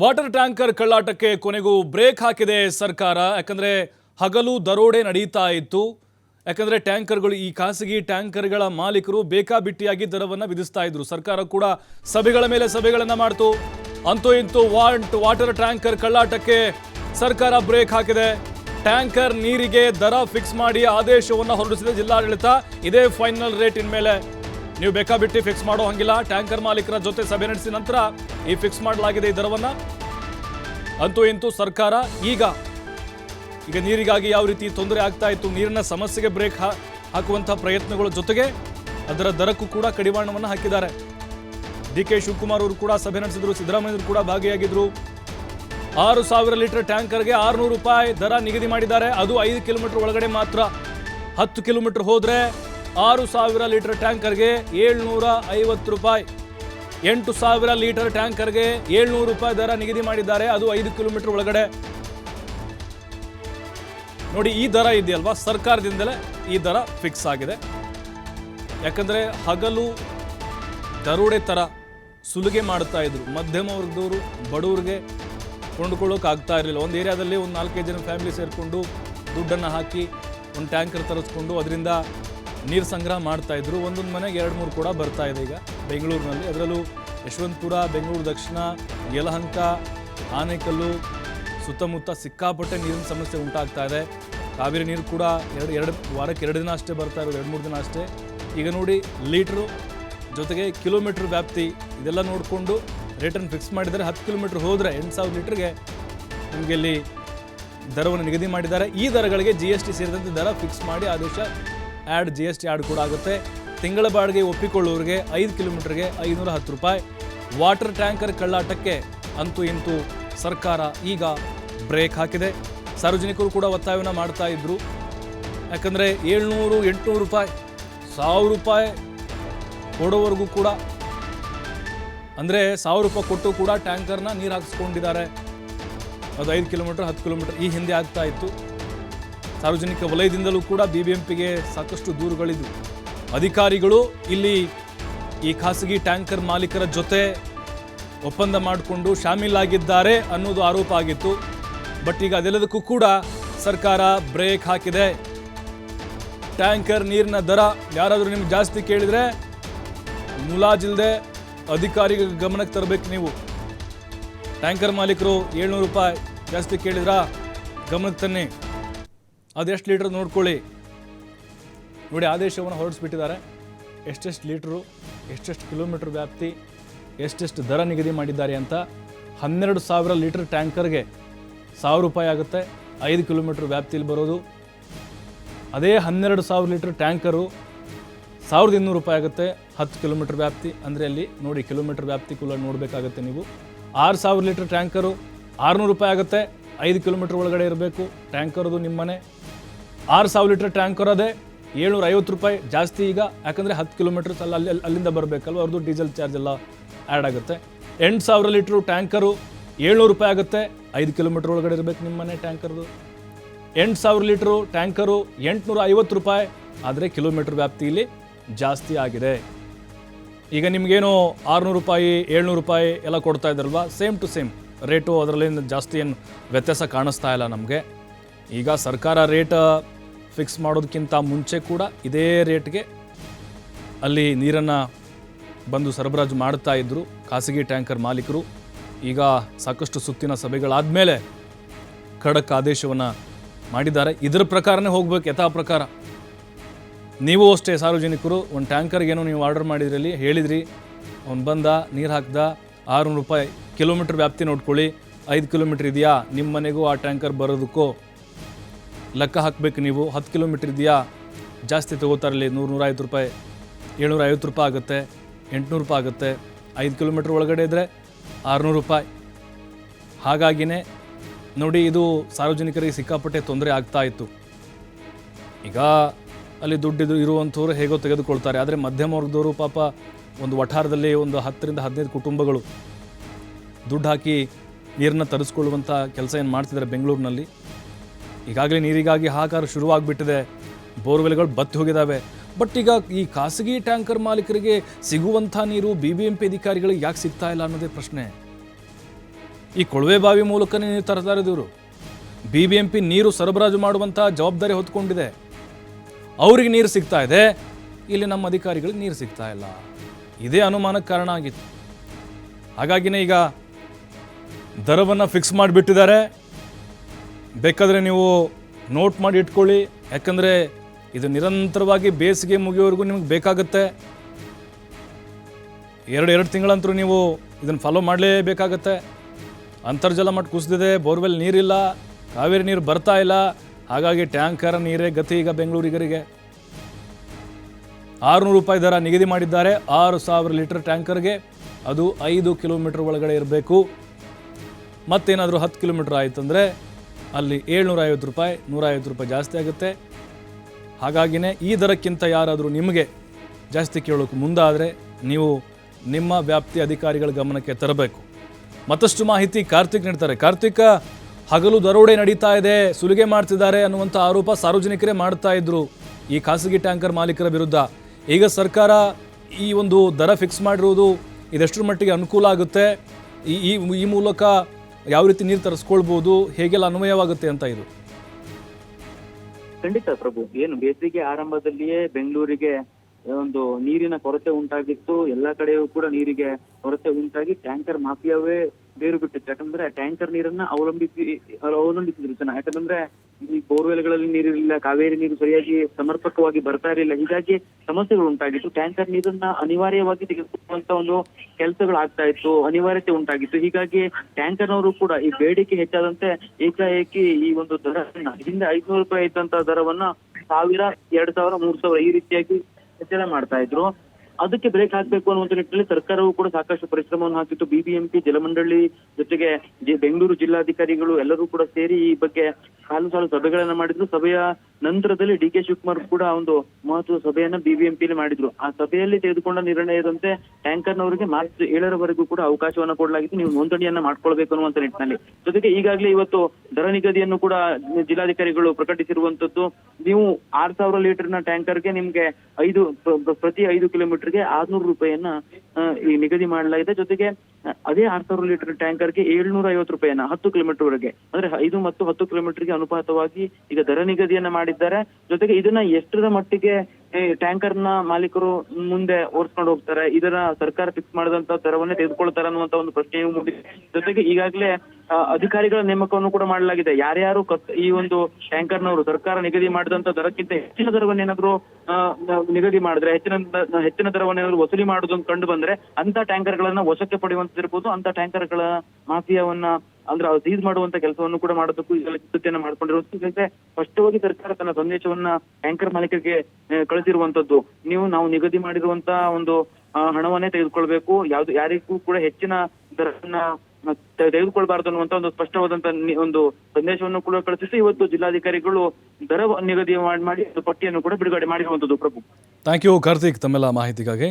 Water tanker ಕಳ್ಳಾಟಕ್ಕೆ ಕೊನೆಗೂ break ಹಾಕಿದೆ ಸರ್ಕಾರ. ಯಾಕಂದ್ರೆ ಹಗಲು ದರೋಡೆ ನಡೀತಾ ಇತ್ತು. ಯಾಕಂದ್ರೆ ಟ್ಯಾಂಕರ್ಗಳು, ಈ ಖಾಸಗಿ ಟ್ಯಾಂಕರ್ಗಳ ಮಾಲೀಕರು ಬೇಕಾಬಿಟ್ಟಿಯಾಗಿ ದರವನ್ನು ವಿಧಿಸ್ತಾ ಇದ್ರು. ಸರ್ಕಾರ ಕೂಡ ಸಭೆಗಳ ಮೇಲೆ ಸಭೆಗಳನ್ನು ಮಾಡ್ತು. ಅಂತೂ ಇಂತೂ ವಾಂಟ್, ವಾಟರ್ ಟ್ಯಾಂಕರ್ ಕಳ್ಳಾಟಕ್ಕೆ ಸರ್ಕಾರ ಬ್ರೇಕ್ ಹಾಕಿದೆ. ಟ್ಯಾಂಕರ್ ನೀರಿಗೆ ದರ ಫಿಕ್ಸ್ ಮಾಡಿ ಆದೇಶವನ್ನು ಹೊರಡಿಸಿದೆ ಜಿಲ್ಲಾಡಳಿತ. ಇದೇ ಫೈನಲ್ ರೇಟ್ ಇನ್ಮೇಲೆ. ನೀವು ಬೇಕಾಬಿಟ್ಟಿ ಫಿಕ್ಸ್ ಮಾಡೋ ಹಂಗಿಲ್ಲ. ಟ್ಯಾಂಕರ್ ಮಾಲೀಕರ ಜೊತೆ ಸಭೆ ನಡೆಸಿ ನಂತರ ಈ ಫಿಕ್ಸ್ ಮಾಡಲಾಗಿದೆ ಈ ದರವನ್ನು. ಅಂತೂ ಇಂತೂ ಸರ್ಕಾರ ಈಗ ಈಗ ನೀರಿಗಾಗಿ ಯಾವ ರೀತಿ ತೊಂದರೆ ಆಗ್ತಾ ಇತ್ತು, ನೀರಿನ ಸಮಸ್ಯೆಗೆ ಬ್ರೇಕ್ ಹಾಕುವಂತಹ ಪ್ರಯತ್ನಗಳ ಜೊತೆಗೆ ಅದರ ದರಕ್ಕೂ ಕೂಡ ಕಡಿವಾಣವನ್ನು ಹಾಕಿದ್ದಾರೆ. ಡಿ ಕೆ ಶಿವಕುಮಾರ್ ಅವರು ಕೂಡ ಸಭೆ ನಡೆಸಿದ್ರು ಸಿದ್ದರಾಮಯ್ಯರು ಕೂಡ ಭಾಗಿಯಾಗಿದ್ರು. ಆರು ಸಾವಿರ ಲೀಟರ್ ಟ್ಯಾಂಕರ್ಗೆ ಆರುನೂರು ರೂಪಾಯಿ ದರ ನಿಗದಿ ಮಾಡಿದ್ದಾರೆ. ಅದು ಐದು ಕಿಲೋಮೀಟರ್ ಒಳಗಡೆ ಮಾತ್ರ. ಹತ್ತು ಕಿಲೋಮೀಟರ್ ಹೋದರೆ ಆರು ಸಾವಿರ ಲೀಟರ್ ಟ್ಯಾಂಕರ್ಗೆ ಏಳ್ನೂರ ಐವತ್ತು ರೂಪಾಯಿ. ಎಂಟು ಸಾವಿರ ಲೀಟರ್ ಟ್ಯಾಂಕರ್ಗೆ ಏಳ್ನೂರು ರೂಪಾಯಿ ದರ ನಿಗದಿ ಮಾಡಿದ್ದಾರೆ. ಅದು ಐದು ಕಿಲೋಮೀಟರ್ ಒಳಗಡೆ. ನೋಡಿ, ಈ ದರ ಇದೆಯಲ್ವಾ? ಸರ್ಕಾರದಿಂದಲೇ ಈ ದರ ಫಿಕ್ಸ್ ಆಗಿದೆ. ಯಾಕಂದ್ರೆ ಹಗಲು ದರೋಡೆ ಥರ ಸುಲಿಗೆ ಮಾಡ್ತಾ ಇದ್ರು. ಮಧ್ಯಮ ವರ್ಗದವರು, ಬಡವರಿಗೆ ಕೊಂಡ್ಕೊಳ್ಳೋಕೆ ಆಗ್ತಾ ಇರಲಿಲ್ಲ. ಒಂದು ಏರಿಯಾದಲ್ಲಿ ಒಂದು ನಾಲ್ಕೈದು ಜನ ಫ್ಯಾಮಿಲಿ ಸೇರಿಕೊಂಡು ದುಡ್ಡನ್ನು ಹಾಕಿ ಒಂದು ಟ್ಯಾಂಕರ್ ತರಿಸ್ಕೊಂಡು, ಅದರಿಂದ ನೀರು ಸಂಗ್ರಹ ಮಾಡ್ತಾ ಇದ್ರು. ಒಂದೊಂದು ಮನೆಗೆ ಎರಡು ಮೂರು ಕೂಡ ಬರ್ತಾ ಇದೆ ಈಗ ಬೆಂಗಳೂರಿನಲ್ಲಿ. ಅದರಲ್ಲೂ ಯಶವಂತಪುರ, ಬೆಂಗಳೂರು ದಕ್ಷಿಣ, ಯಲಹಂಕ, ಆನೆಕಲ್ಲು, ಸುತ್ತಮುತ್ತ ಸಿಕ್ಕಾಪಟ್ಟೆ ನೀರಿನ ಸಮಸ್ಯೆ ಉಂಟಾಗ್ತಾ ಇದೆ. ಕಾವೇರಿ ನೀರು ಕೂಡ ಎರಡು ಎರಡು ವಾರಕ್ಕೆ ಎರಡು ದಿನ ಅಷ್ಟೇ ಬರ್ತಾ ಇರೋದು, ಎರಡು ಮೂರು ದಿನ ಅಷ್ಟೇ. ಈಗ ನೋಡಿ, ಲೀಟ್ರು ಜೊತೆಗೆ ಕಿಲೋಮೀಟ್ರ್ ವ್ಯಾಪ್ತಿ ಇದೆಲ್ಲ ನೋಡಿಕೊಂಡು ರೇಟನ್ನು ಫಿಕ್ಸ್ ಮಾಡಿದರೆ ಹತ್ತು ಕಿಲೋಮೀಟ್ರ್ ಹೋದರೆ ಎಂಟು ಸಾವಿರ ಲೀಟ್ರಿಗೆ ನಿಮಗೆ ಇಲ್ಲಿ ದರವನ್ನು ನಿಗದಿ ಮಾಡಿದ್ದಾರೆ. ಈ ದರಗಳಿಗೆ ಜಿ ಎಸ್ ಟಿ ಸೇರಿದಂತೆ ದರ ಫಿಕ್ಸ್ ಮಾಡಿ ಆದೇಶ add G S T add ಕೂಡ ಆಗುತ್ತೆ. ತಿಂಗಳ ಬಾಡಿಗೆ ಒಪ್ಪಿಕೊಳ್ಳುವವರಿಗೆ ಐದು ಕಿಲೋಮೀಟರ್ಗೆ ಐನೂರ ಹತ್ತು ರೂಪಾಯಿ. ವಾಟರ್ ಟ್ಯಾಂಕರ್ ಕಳ್ಳಾಟಕ್ಕೆ ಅಂತೂ ಇಂತೂ ಸರ್ಕಾರ ಈಗ ಬ್ರೇಕ್ ಹಾಕಿದೆ. ಸಾರ್ವಜನಿಕರು ಕೂಡ ಒತ್ತಾಯವನ್ನು ಮಾಡ್ತಾ ಇದ್ದರು ಯಾಕಂದರೆ ಏಳ್ನೂರು, ಎಂಟುನೂರು ರೂಪಾಯಿ, ಸಾವಿರ ರೂಪಾಯಿ ಕೊಡೋವರೆಗೂ ಕೂಡ ಅಂದರೆ ಸಾವಿರ ರೂಪಾಯಿ ಕೊಟ್ಟು ಕೂಡ ಟ್ಯಾಂಕರ್ನ ನೀರು ಹಾಕಿಸ್ಕೊಂಡಿದ್ದಾರೆ. ಅದು ಐದು ಕಿಲೋಮೀಟರ್, ಹತ್ತು ಕಿಲೋಮೀಟರ್ ಈ ಹಿಂದೆ ಆಗ್ತಾ ಇತ್ತು. ಸಾರ್ವಜನಿಕ ವಲಯದಿಂದಲೂ ಕೂಡ ಬಿ ಬಿ ಎಂ ಸಾಕಷ್ಟು ದೂರುಗಳಿದ್ವು. ಅಧಿಕಾರಿಗಳು ಇಲ್ಲಿ ಈ ಖಾಸಗಿ ಟ್ಯಾಂಕರ್ ಮಾಲೀಕರ ಜೊತೆ ಒಪ್ಪಂದ ಮಾಡಿಕೊಂಡು ಶಾಮೀಲಾಗಿದ್ದಾರೆ ಅನ್ನೋದು ಆರೋಪ ಆಗಿತ್ತು. ಬಟ್ ಈಗ ಅದೆಲ್ಲದಕ್ಕೂ ಕೂಡ ಸರ್ಕಾರ ಬ್ರೇಕ್ ಹಾಕಿದೆ. ಟ್ಯಾಂಕರ್ ನೀರಿನ ದರ ಯಾರಾದರೂ ನಿಮ್ಗೆ ಜಾಸ್ತಿ ಕೇಳಿದರೆ ಮುಲಾಜಿಲ್ದೆ ಅಧಿಕಾರಿಗಳ ಗಮನಕ್ಕೆ ತರಬೇಕು ನೀವು. ಟ್ಯಾಂಕರ್ ಮಾಲೀಕರು ಏಳ್ನೂರು ರೂಪಾಯಿ ಜಾಸ್ತಿ ಕೇಳಿದ್ರಾ? ಗಮನಕ್ಕೆ ತನ್ನಿ. ಅದೆಷ್ಟು ಲೀಟ್ರ್ ನೋಡ್ಕೊಳ್ಳಿ. ನೋಡಿ ಆದೇಶವನ್ನು ಹೊರಡಿಸ್ಬಿಟ್ಟಿದ್ದಾರೆ. ಎಷ್ಟೆಷ್ಟು ಲೀಟ್ರು, ಎಷ್ಟೆಷ್ಟು ಕಿಲೋಮೀಟ್ರ್ ವ್ಯಾಪ್ತಿ, ಎಷ್ಟೆಷ್ಟು ದರ ನಿಗದಿ ಮಾಡಿದ್ದಾರೆ ಅಂತ ಹನ್ನೆರಡು ಸಾವಿರ ಲೀಟ್ರ್ ಟ್ಯಾಂಕರ್ಗೆ ಸಾವಿರ ರೂಪಾಯಿ ಆಗುತ್ತೆ. ಐದು ಕಿಲೋಮೀಟ್ರ್ ವ್ಯಾಪ್ತಿಯಲ್ಲಿ ಬರೋದು. ಅದೇ ಹನ್ನೆರಡು ಸಾವಿರ ಲೀಟ್ರ್ ಟ್ಯಾಂಕರು ಸಾವಿರದ ಇನ್ನೂರು ರೂಪಾಯಿ ಆಗುತ್ತೆ. ಹತ್ತು ಕಿಲೋಮೀಟ್ರ್ ವ್ಯಾಪ್ತಿ. ಅಂದರೆ ಅಲ್ಲಿ ನೋಡಿ ಕಿಲೋಮೀಟ್ರ್ ವ್ಯಾಪ್ತಿ ಕೂಡ ನೋಡಬೇಕಾಗುತ್ತೆ ನೀವು. ಆರು ಸಾವಿರ ಲೀಟ್ರ್ ಟ್ಯಾಂಕರು ಆರುನೂರು ರೂಪಾಯಿ ಆಗುತ್ತೆ. ಐದು ಕಿಲೋಮೀಟ್ರ್ ಒಳಗಡೆ ಇರಬೇಕು. ಟ್ಯಾಂಕರ್ದು ನಿಮ್ಮ ಮನೆ ಆರು ಸಾವಿರ ಲೀಟ್ರ್ ಟ್ಯಾಂಕರ್ ಅದೇ ಏಳ್ನೂರ ಐವತ್ತು ರೂಪಾಯಿ ಜಾಸ್ತಿ ಈಗ. ಯಾಕಂದರೆ ಹತ್ತು ಕಿಲೋಮೀಟರ್ಸ್ ಅಲ್ಲಿ ಅಲ್ಲಿ, ಅಲ್ಲಿಂದ ಬರಬೇಕಲ್ವ? ಅವ್ರದ್ದು ಡೀಸೆಲ್ ಚಾರ್ಜ್ ಎಲ್ಲ ಆ್ಯಡ್ ಆಗುತ್ತೆ. ಎಂಟು ಸಾವಿರ ಲೀಟ್ರು ಟ್ಯಾಂಕರು ಏಳ್ನೂರು ರೂಪಾಯಿ ಆಗುತ್ತೆ. ಐದು ಕಿಲೋಮೀಟ್ರ್ ಒಳಗಡೆ ಇರಬೇಕು ನಿಮ್ಮ ಮನೆ ಟ್ಯಾಂಕರ್ದು. ಎಂಟು ಸಾವಿರ ಲೀಟ್ರು ಟ್ಯಾಂಕರು ಎಂಟುನೂರ ಐವತ್ತು ರೂಪಾಯಿ. ಆದರೆ ಕಿಲೋಮೀಟ್ರ್ ವ್ಯಾಪ್ತಿಯಲ್ಲಿ ಜಾಸ್ತಿ ಆಗಿದೆ. ಈಗ ನಿಮಗೇನು ಆರುನೂರು ರೂಪಾಯಿ, ಏಳ್ನೂರು ರೂಪಾಯಿ ಎಲ್ಲ ಕೊಡ್ತಾ ಇದ್ದಾರಲ್ವ? Same to same. ರೇಟು ಅದರಲ್ಲಿ ಜಾಸ್ತಿ ಏನು ವ್ಯತ್ಯಾಸ ಕಾಣಿಸ್ತಾ ಇಲ್ಲ ನಮಗೆ. ಈಗ ಸರ್ಕಾರ ರೇಟ್ ಫಿಕ್ಸ್ ಮಾಡೋದಕ್ಕಿಂತ ಮುಂಚೆ ಕೂಡ ಇದೇ ರೇಟ್ಗೆ ಅಲ್ಲಿ ನೀರನ್ನು ಬಂದು ಸರಬರಾಜು ಮಾಡ್ತಾ ಇದ್ದರು ಖಾಸಗಿ ಟ್ಯಾಂಕರ್ ಮಾಲೀಕರು. ಈಗ ಸಾಕಷ್ಟು ಸುತ್ತಿನ ಸಭೆಗಳಾದಮೇಲೆ ಖಡಕ್ ಆದೇಶವನ್ನು ಮಾಡಿದ್ದಾರೆ. ಇದರ ಪ್ರಕಾರನೇ ಹೋಗ್ಬೇಕು ಯಥಾ ಪ್ರಕಾರ. ನೀವು ಅಷ್ಟೇ ಸಾರ್ವಜನಿಕರು, ಒಂದು ಟ್ಯಾಂಕರ್ಗೆ ಏನೋ ನೀವು ಆರ್ಡರ್ ಮಾಡಿದ್ರಲ್ಲಿ ಹೇಳಿದ್ರಿ, ಅವ್ನು ಬಂದ, ನೀರು ಹಾಕ್ದ, ಆರುನೂರು ರೂಪಾಯಿ ಕಿಲೋಮೀಟ್ರ್ ವ್ಯಾಪ್ತಿ ನೋಡ್ಕೊಳ್ಳಿ, ಐದು ಕಿಲೋಮೀಟ್ರ್ ಇದೆಯಾ ನಿಮ್ಮ ಮನೆಗೂ ಆ ಟ್ಯಾಂಕರ್ ಬರೋದಕ್ಕೂ ಲೆಕ್ಕ ಹಾಕಬೇಕು ನೀವು. ಹತ್ತು ಕಿಲೋಮೀಟ್ರ್ ಇದೆಯಾ? ಜಾಸ್ತಿ ತೊಗೋತಾರಲ್ಲಿ ನೂರು, ನೂರೈವತ್ತು ರೂಪಾಯಿ. ಏಳ್ನೂರ ಐವತ್ತು ರೂಪಾಯಿ ಆಗುತ್ತೆ. ಎಂಟುನೂರು ರೂಪಾಯಿ ಆಗುತ್ತೆ. ಐದು ಕಿಲೋಮೀಟ್ರ್ ಒಳಗಡೆ ಇದ್ದರೆ ಆರುನೂರು ರೂಪಾಯಿ. ಹಾಗಾಗಿನೇ ನೋಡಿ, ಇದು ಸಾರ್ವಜನಿಕರಿಗೆ ಸಿಕ್ಕಾಪಟ್ಟೆ ತೊಂದರೆ ಆಗ್ತಾ ಇತ್ತು. ಈಗ ಅಲ್ಲಿ ದುಡ್ಡಿದು ಇರುವಂಥವ್ರು ಹೇಗೋ ತೆಗೆದುಕೊಳ್ತಾರೆ. ಆದರೆ ಮಧ್ಯಮ ವರ್ಗದವರು ಪಾಪ ಒಂದು ವಠಾರದಲ್ಲಿ ಒಂದು ಹತ್ತರಿಂದ ಹದಿನೈದು ಕುಟುಂಬಗಳು ದುಡ್ಡು ಹಾಕಿ ನೀರನ್ನು ತರಿಸ್ಕೊಳ್ಳುವಂಥ ಕೆಲಸ ಏನು ಮಾಡ್ತಿದ್ದಾರೆ ಬೆಂಗಳೂರಿನಲ್ಲಿ? ಈಗಾಗಲೇ ನೀರಿಗಾಗಿ ಹಾಕಾರ ಶುರುವಾಗ್ಬಿಟ್ಟಿದೆ. ಬೋರ್ವೆಲ್ಗಳು ಬತ್ತಿ ಹೋಗಿದ್ದಾವೆ ಬಟ್ ಈಗ ಈ ಖಾಸಗಿ ಟ್ಯಾಂಕರ್ ಮಾಲೀಕರಿಗೆ ಸಿಗುವಂಥ ನೀರು ಬಿ ಬಿ ಎಂ ಪಿ ಅಧಿಕಾರಿಗಳಿಗೆ ಯಾಕೆ ಸಿಗ್ತಾ ಇಲ್ಲ ಅನ್ನೋದೇ ಪ್ರಶ್ನೆ. ಈ ಕೊಳವೆ ಬಾವಿ ಮೂಲಕನೇ ನೀರು ತರ್ತಾ ಇರೋದಿವರು ಬಿ ಬಿ ಎಂ ಪಿ ನೀರು ಸರಬರಾಜು ಮಾಡುವಂಥ ಜವಾಬ್ದಾರಿ ಹೊತ್ಕೊಂಡಿದೆ. ಅವ್ರಿಗೆ ನೀರು ಸಿಗ್ತಾ ಇದೆ, ಇಲ್ಲಿ ನಮ್ಮ ಅಧಿಕಾರಿಗಳಿಗೆ ನೀರು ಸಿಗ್ತಾ ಇಲ್ಲ. ಇದೇ ಅನುಮಾನಕ್ಕೆ ಕಾರಣ ಆಗಿತ್ತು. ಹಾಗಾಗಿನೇ ಈಗ ದರವನ್ನು ಫಿಕ್ಸ್ ಮಾಡಿಬಿಟ್ಟಿದ್ದಾರೆ. ಬೇಕಾದರೆ ನೀವು ನೋಟ್ ಮಾಡಿ ಇಟ್ಕೊಳ್ಳಿ. ಯಾಕಂದರೆ ಇದು ನಿರಂತರವಾಗಿ ಬೇಸಿಗೆ ಮುಗಿಯೋವರೆಗೂ ನಿಮಗೆ ಬೇಕಾಗುತ್ತೆ. ಎರಡು ಎರಡು ತಿಂಗಳಂತರೂ ನೀವು ಇದನ್ನು ಫಾಲೋ ಮಾಡಲೇಬೇಕಾಗತ್ತೆ. ಅಂತರ್ಜಲ ಮಟ್ಟ ಕುಸಿದಿದೆ, ಬೋರ್ವೆಲ್ ನೀರಿಲ್ಲ, ಕಾವೇರಿ ನೀರು ಬರ್ತಾ ಇಲ್ಲ. ಹಾಗಾಗಿ ಟ್ಯಾಂಕರ್ ನೀರೇ ಗತಿ ಈಗ ಬೆಂಗಳೂರಿಗರಿಗೆ. ಆರುನೂರು ರೂಪಾಯಿ ದರ ನಿಗದಿ ಮಾಡಿದ್ದಾರೆ. ಆರು ಸಾವಿರ ಲೀಟರ್ ಟ್ಯಾಂಕರ್ಗೆ ಅದು ಐದು ಕಿಲೋಮೀಟರ್ ಒಳಗಡೆ ಇರಬೇಕು. ಮತ್ತೇನಾದರೂ ಹತ್ತು ಕಿಲೋಮೀಟರ್ ಆಯ್ತಂದರೆ ಅಲ್ಲಿ ಏಳ್ನೂರ ಐವತ್ತು ರೂಪಾಯಿ ನೂರ ಐವತ್ತು ರೂಪಾಯಿ ಜಾಸ್ತಿ ಆಗುತ್ತೆ. ಹಾಗಾಗಿನೇ ಈ ದರಕ್ಕಿಂತ ಯಾರಾದರೂ ನಿಮಗೆ ಜಾಸ್ತಿ ಕೇಳೋಕ್ಕೆ ಮುಂದಾದರೆ ನೀವು ನಿಮ್ಮ ವ್ಯಾಪ್ತಿ ಅಧಿಕಾರಿಗಳ ಗಮನಕ್ಕೆ ತರಬೇಕು. ಮತ್ತಷ್ಟು ಮಾಹಿತಿ ಕಾರ್ತಿಕ್ ನೀಡ್ತಾರೆ. ಕಾರ್ತಿಕ, ಹಗಲು ದರೋಡೆ ನಡೀತಾ ಇದೆ, ಸುಲಿಗೆ ಮಾಡ್ತಿದ್ದಾರೆ ಅನ್ನುವಂಥ ಆರೋಪ ಸಾರ್ವಜನಿಕರೇ ಮಾಡ್ತಾ ಇದ್ರು ಈ ಖಾಸಗಿ ಟ್ಯಾಂಕರ್ ಮಾಲೀಕರ ವಿರುದ್ಧ. ಈಗ ಸರ್ಕಾರ ಈ ಒಂದು ದರ ಫಿಕ್ಸ್ ಮಾಡಿರುವುದು ಇದೆಷ್ಟರ ಮಟ್ಟಿಗೆ ಅನುಕೂಲ ಆಗುತ್ತೆ? ಈ ಈ ಮೂಲಕ ಯಾವ ರೀತಿ ನೀರು ತರಿಸ್ಕೊಳ್ಬೋದು, ಹೇಗೆಲ್ಲ ಅನ್ವಯವಾಗುತ್ತೆ ಅಂತ ಇದು? ಖಂಡಿತ ಪ್ರಭು. ಏನು, ಬೇಸಿಗೆ ಆರಂಭದಲ್ಲಿಯೇ ಬೆಂಗಳೂರಿಗೆ ಒಂದು ನೀರಿನ ಕೊರತೆ ಉಂಟಾಗಿತ್ತು. ಎಲ್ಲಾ ಕಡೆಯೂ ಕೂಡ ನೀರಿಗೆ ಕೊರತೆ ಉಂಟಾಗಿ ಟ್ಯಾಂಕರ್ ಮಾಫಿಯಾವೇ ಬೇರು ಬಿಟ್ಟಿತ್ತು ಯಾಕಂದ್ರೆ ಟ್ಯಾಂಕರ್ ನೀರನ್ನ ಅವಲಂಬಿಸಿ, ಅವಲಂಬಿಸಿದ್ರು ಜನ. ಯಾಕಂದ್ರೆ ಈ ಬೋರ್ವೆಲ್ಗಳಲ್ಲಿ ನೀರಿರಲಿಲ್ಲ, ಕಾವೇರಿ ನೀರು ಸರಿಯಾಗಿ ಸಮರ್ಪಕವಾಗಿ ಬರ್ತಾ ಇರಲಿಲ್ಲ. ಹೀಗಾಗಿ ಸಮಸ್ಯೆಗಳು ಉಂಟಾಗಿತ್ತು. ಟ್ಯಾಂಕರ್ ನೀರನ್ನ ಅನಿವಾರ್ಯವಾಗಿ ತೆಗೆದುಕೊಳ್ಳುವಂತ ಒಂದು ಕೆಲಸಗಳು ಆಗ್ತಾ ಇತ್ತು, ಅನಿವಾರ್ಯತೆ ಉಂಟಾಗಿತ್ತು. ಹೀಗಾಗಿ ಟ್ಯಾಂಕರ್ನವರು ಕೂಡ ಈ ಬೇಡಿಕೆ ಹೆಚ್ಚಾದಂತೆ ಏಕಾಏಕಿ ಈ ಒಂದು ದರವನ್ನ, ಹಿಂದೆ ಐದ್ನೂರು ರೂಪಾಯಿ ಇದ್ದಂತ ದರವನ್ನ ಸಾವಿರ, ಎರಡ್ ಸಾವಿರ, ಮೂರ್ ಸಾವಿರ ಈ ರೀತಿಯಾಗಿ ಹೆಚ್ಚಳ ಮಾಡ್ತಾ ಇದ್ರು. ಅದಕ್ಕೆ ಬ್ರೇಕ್ ಹಾಕಬೇಕು ಅನ್ನುವಂತ ನಿಟ್ಟಿನಲ್ಲಿ ಸರ್ಕಾರವು ಕೂಡ ಸಾಕಷ್ಟು ಪರಿಶ್ರಮವನ್ನು ಹಾಕಿತ್ತು. ಬಿಬಿಎಂಪಿ ಜಲಮಂಡಳಿ ಜೊತೆಗೆ ಬೆಂಗಳೂರು ಜಿಲ್ಲಾಧಿಕಾರಿಗಳು ಎಲ್ಲರೂ ಕೂಡ ಸೇರಿ ಈ ಬಗ್ಗೆ ಸಾಲು ಸಾಲು ಸಭೆಗಳನ್ನ ಮಾಡಿದ್ರು. ಸಭೆಯ ನಂತರದಲ್ಲಿ ಡಿ ಕೆ ಶಿವಕುಮಾರ್ ಕೂಡ ಒಂದು ಮಹತ್ವದ ಸಭೆಯನ್ನ ಬಿಬಿಎಂಪಿಲಿ ಮಾಡಿದ್ರು. ಆ ಸಭೆಯಲ್ಲಿ ತೆಗೆದುಕೊಂಡ ನಿರ್ಣಯದಂತೆ ಟ್ಯಾಂಕರ್ನವರಿಗೆ ಮಾರ್ಚ್ ಏಳರವರೆಗೂ ಕೂಡ ಅವಕಾಶವನ್ನ ಕೊಡಲಾಗಿತ್ತು. ನೀವು ನೋಂದಣಿಯನ್ನ ಮಾಡ್ಕೊಳ್ಬೇಕು ಅನ್ನುವಂತ ನಿಟ್ಟಿನಲ್ಲಿ. ಜೊತೆಗೆ ಈಗಾಗಲೇ ಇವತ್ತು ದರ ನಿಗದಿಯನ್ನು ಕೂಡ ಜಿಲ್ಲಾಧಿಕಾರಿಗಳು ಪ್ರಕಟಿಸಿರುವಂತದ್ದು ನೀವು ಆರ್ ಸಾವಿರ ಲೀಟರ್ನ ಟ್ಯಾಂಕರ್ಗೆ ನಿಮ್ಗೆ ಐದು ಪ್ರ- ಪ್ರ- ಪ್ರತಿ ಐದು ಕಿಲೋಮೀಟರ್ಗೆ ಆರ್ನೂರು ರೂಪಾಯಿಯನ್ನ ಈ ನಿಗದಿ ಮಾಡಲಾಗಿದೆ. ಜೊತೆಗೆ ಅದೇ ಆರ್ ಸಾವಿರ ಲೀಟರ್ ಟ್ಯಾಂಕರ್ಗೆ ಏಳ್ನೂರ ಐವತ್ತು ರೂಪಾಯಿಯನ್ನ ಹತ್ತು ಕಿಲೋಮೀಟರ್ ವರೆಗೆ. ಅಂದ್ರೆ ಐದು ಮತ್ತು ಹತ್ತು ಕಿಲೋಮೀಟರ್ಗೆ ಅನುಪಾತವಾಗಿ ಈಗ ದರ ನಿಗದಿಯನ್ನ ಮಾಡಿದ್ದಾರೆ. ಜೊತೆಗೆ ಇದನ್ನ ಎಷ್ಟರ ಮಟ್ಟಿಗೆ ಟ್ಯಾಂಕರ್ನ ಮಾಲೀಕರು ಮುಂದೆ ಓಡಿಸ್ಕೊಂಡು ಹೋಗ್ತಾರೆ ಇದರ ಸರ್ಕಾರ ಫಿಕ್ಸ್ ಮಾಡಿದಂತ ದರವನ್ನೇ ತೆಗೆದುಕೊಳ್ತಾರೆ ಅನ್ನುವಂತ ಒಂದು ಪ್ರಶ್ನೆಯೂ ಮೂಡಿದೆ. ಜೊತೆಗೆ ಈಗಾಗಲೇ ಅಧಿಕಾರಿಗಳ ನೇಮಕವನ್ನು ಕೂಡ ಮಾಡಲಾಗಿದೆ. ಯಾರ್ಯಾರು ಈ ಒಂದು ಟ್ಯಾಂಕರ್ನವರು ಸರ್ಕಾರ ನಿಗದಿ ಮಾಡಿದಂತ ದರಕ್ಕಿಂತ ಹೆಚ್ಚಿನ ದರವನ್ನೇನಾದ್ರೂ ನಿಗದಿ ಮಾಡಿದ್ರೆ, ಹೆಚ್ಚಿನ ಹೆಚ್ಚಿನ ದರವನ್ನೇನಾದ್ರು ವಸೂಲಿ ಮಾಡುವುದು ಅಂತ ಕಂಡು ಬಂದ್ರೆ ಅಂತ ಟ್ಯಾಂಕರ್ ಗಳನ್ನ ವಶಕ್ಕೆ ಪಡೆಯುವಂತಿರ್ಬೋದು ಅಂತ ಟ್ಯಾಂಕರ್ಗಳ ಮಾಫಿಯಾವನ್ನ ಅಂದ್ರೆ ಸೀಸ್ ಮಾಡುವಂತ ಕೆಲಸವನ್ನು ಕೂಡ ಮಾಡೋದಕ್ಕೂ ಈಗಾಗಲೇ ಸಿದ್ಧತೆಯನ್ನ ಮಾಡ್ಕೊಂಡಿರುವಂತ ಫಸ್ಟ್ ಸ್ಪಷ್ಟವಾಗಿ ಸರ್ಕಾರ ತನ್ನ ಸಂದೇಶವನ್ನ ಟ್ಯಾಂಕರ್ ಮಾಲೀಕರಿಗೆ ಕಳಿಸಿರುವಂತದ್ದು ನೀವು, ನಾವು ನಿಗದಿ ಮಾಡಿರುವಂತ ಒಂದು ಹಣವನ್ನೇ ತೆಗೆದುಕೊಳ್ಬೇಕು. ಯಾವ್ದು, ಯಾರಿಗೂ ಕೂಡ ಹೆಚ್ಚಿನ ದರವನ್ನ ತೆಗೆದುಕೊಳ್ಬಾರ್ದು ಅನ್ನುವಂತ ಒಂದು ಸ್ಪಷ್ಟವಾದಂತ ಒಂದು ಸಂದೇಶವನ್ನು ಕೂಡ ಕಳಿಸಿ ಇವತ್ತು ಜಿಲ್ಲಾಧಿಕಾರಿಗಳು ದರ ನಿಗದಿ ಮಾಡಿ, ಪಟ್ಟಿಯನ್ನು ಕೂಡ ಬಿಡುಗಡೆ ಮಾಡಿರುವಂತದ್ದು ಪ್ರಭು. ಥ್ಯಾಂಕ್ ಯು ಕಾರ್ತಿಕ್ ತಮ್ಮೆಲ್ಲ ಮಾಹಿತಿಗಾಗಿ.